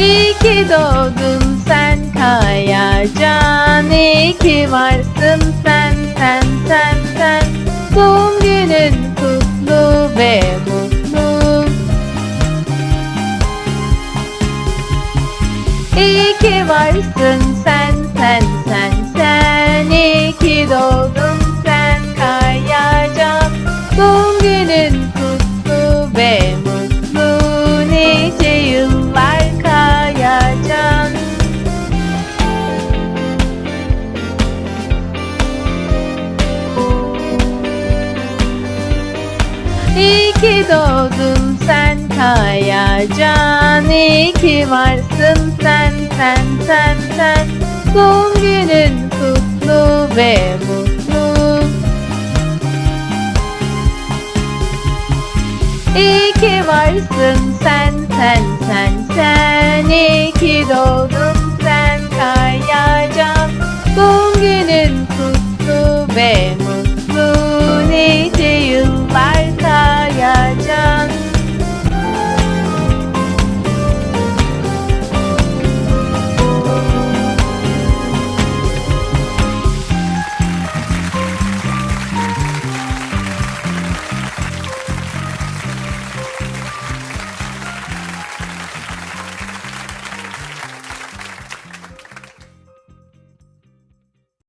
İyi ki doğdun sen Kayacan İyi ki varsın sen sen sen sen. Doğum günün kutlu ve mutlu. İyi ki varsın sen sen sen ki doğdun sen Kayacan İyi ki varsın sen sen sen sen. Doğum günün kutlu ve mutlu. İyi ki varsın sen sen sen sen. İyi ki doğdun sen Kayacan Doğum günün kutlu ve